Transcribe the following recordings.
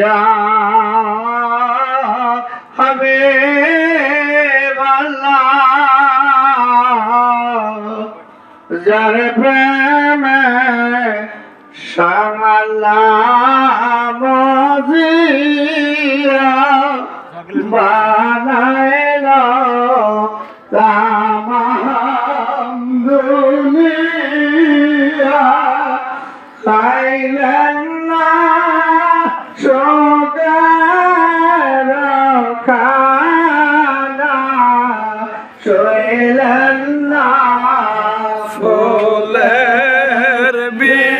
ইয়া হাবিব যার প্রেমে জিয়া বানাইল তামাম দুনিয়া। খাইলেন শৈলেন না। ফুলের বিষ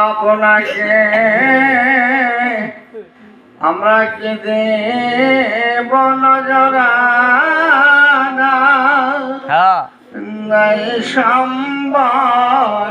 আপনাকে আমরা কি দেব নজরানা হ্যাঁ। নাই সম্বল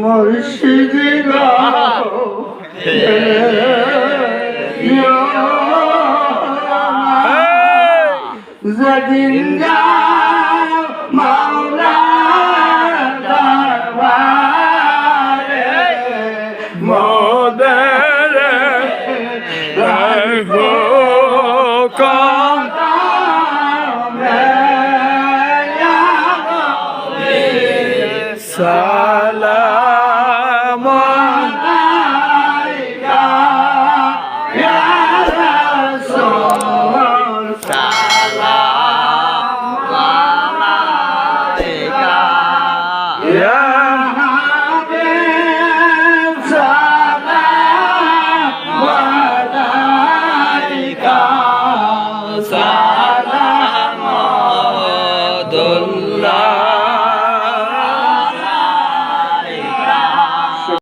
মুর্শিদি যেদিন যাও মাওলা দরবারে